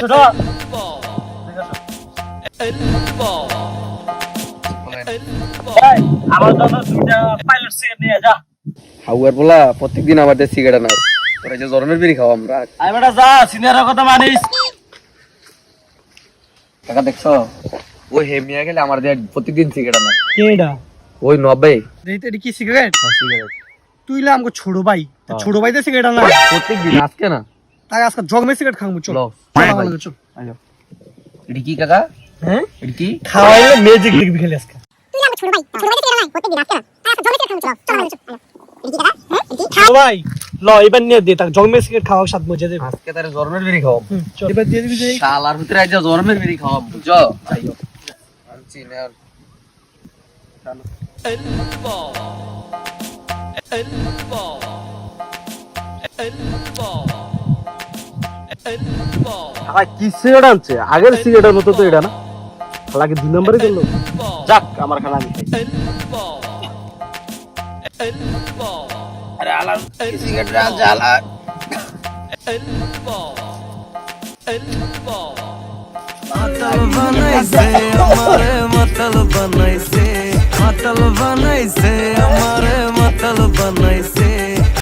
ছোট। এই, আমার জন্য দুইটা পাইলট সিগারেট নিয়ে যা। হাউয়ার বলা প্রত্যেকদিন আমাদের সিগারেট আনার। তোরা যে জরনের বিড়ি খাওয়া আমরা। আই বেটা যা সিনিয়রের কথা মানিস। টাকা দেখছ? ওই হেমিয়া গেলে আমার দিয়ে প্রত্যেকদিন সিগারেট আনার। কেডা? ওই নব্বই দেখতে এটা কি সিগারেট? সিগারেট। তুই লা আমাকে ছোট ভাই। হ্যাঁ। ছোট ভাই তো সিগারেট আনা প্রত্যেকদিন আজকে না? তাই আজকে জগমে সিগারেট খাব চল। চল এটি কি কাকা? হ্যাঁ? এটি কি? খাওয়াইলে ম্যাজিক দেখবি খালি আজকে। তুই আমার ছোট ভাই ছোট ভাই থেকে নাই? প্রত্যেকদিন চলো চলো চলো এদিকে দাদা হ্যাঁ ছোট ভাই ল এবার নিয়ে দে তাক জগমে সিগারেট খাওয়া মজা দেবে আজকে তার খাওয়া হুম, চল। এবার দিয়ে দিবি যে শালার ভিতরে আজ জরনের বিড়ি খাওয়া বুঝছ? আইও আনছি না আগের সিগারেটের মতো তো এটা না। শালাকে দুই নম্বরে গেল যাক আমার খানা আমি মাতাল বানাইছে আমারে মাতাল বানাইছে মাতাল বানাইছে আমারে